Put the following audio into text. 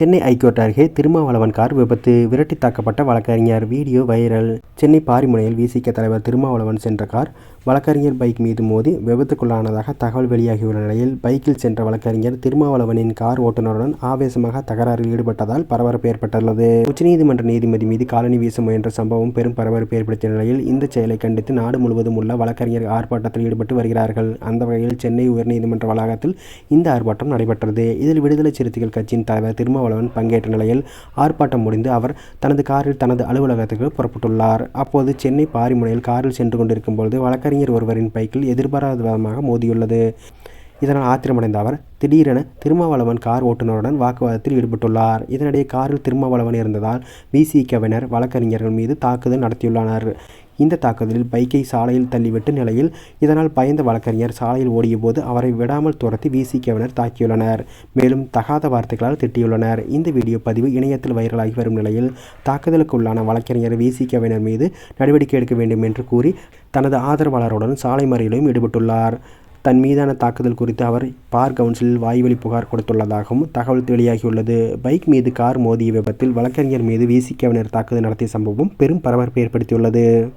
Chennai high court அருகே Thirumavalavan car விபத்து விரட்டி தாக்கப்பட்ட வழக்கறிஞர் வீடியோ வைரல். சென்னை பாரிமுனையில் விசிக தலைவர் திருமாவளவன் சென்ற கார் வழக்கறிஞர் பைக் மீது மோதி விபத்துக்குள்ளானதாக தகவல் வெளியாகியுள்ள நிலையில் பைக்கில் சென்ற வழக்கறிஞர் திருமாவளவனின் கார் ஓட்டுநருடன் ஆவேசமாக தகராறில் ஈடுபட்டதால் பரபரப்பு ஏற்பட்டுள்ளது. உச்சநீதிமன்ற நீதிபதி மீது காலனி வீச முயன்ற சம்பவம் பெரும் பரபரப்பு ஏற்படுத்திய நிலையில் இந்த செயலை கண்டித்து நாடு முழுவதும் உள்ள வழக்கறிஞர் ஆர்ப்பாட்டத்தில் ஈடுபட்டு வருகிறார்கள். அந்த வகையில் சென்னை உயர்நீதிமன்ற வளாகத்தில் இந்த ஆர்ப்பாட்டம் நடைபெற்றது. இதில் விடுதலை சிறுத்தைகள் கட்சியின் தலைவர் திருமாவளவன் பங்கேற்ற நிலையில் ஆர்ப்பாட்டம் முடிந்து அவர் தனது காரில் தனது அலுவலகத்துக்கு புறப்பட்டுள்ளார். அப்போது சென்னை பாரிமுனையில் காரில் சென்று கொண்டிருக்கும் பொழுது வழக்கறிஞர் ஒருவரின் பைக்கில் எதிர்பாராத விதமாக மோதியுள்ளது. இதனால் ஆத்திரமடைந்த அவர் திடீரென திருமாவளவன் கார் ஓட்டுநருடன் வாக்குவாதத்தில் ஈடுபட்டுள்ளார். இதனிடையே காரில் திருமாவளவன் இருந்ததால் விசிகவினர் வழக்கறிஞர்கள் மீது தாக்குதல் நடத்தியுள்ளனர். இந்த தாக்குதலில் பைக்கை சாலையில் தள்ளிவிட்ட நிலையில் இதனால் பயந்த வழக்கறிஞர் சாலையில் ஓடியபோது அவரை விடாமல் துரத்தி விசிகவினர் தாக்கியுள்ளனர். மேலும் தகாத வார்த்தைகளால் திட்டியுள்ளனர். இந்த வீடியோ பதிவு இணையத்தில் வைரலாகி வரும் நிலையில் தாக்குதலுக்குள்ளான வழக்கறிஞர் விசிகவினர் மீது நடவடிக்கை எடுக்க வேண்டும் என்று கூறி தனது ஆதரவாளருடன் சாலை மறியலிலும் ஈடுபட்டுள்ளார். தன் மீதான தாக்குதல் குறித்து அவர் பார் கவுன்சிலில் வாய்வழி புகார் கொடுத்துள்ளதாகவும் தகவல் வெளியாகியுள்ளது. பைக் மீது கார் மோதிய விபத்தில் வழக்கறிஞர் மீது வீசிக்கவினர் தாக்குதல் நடத்திய சம்பவம் பெரும் பரபரப்பை ஏற்படுத்தியுள்ளது.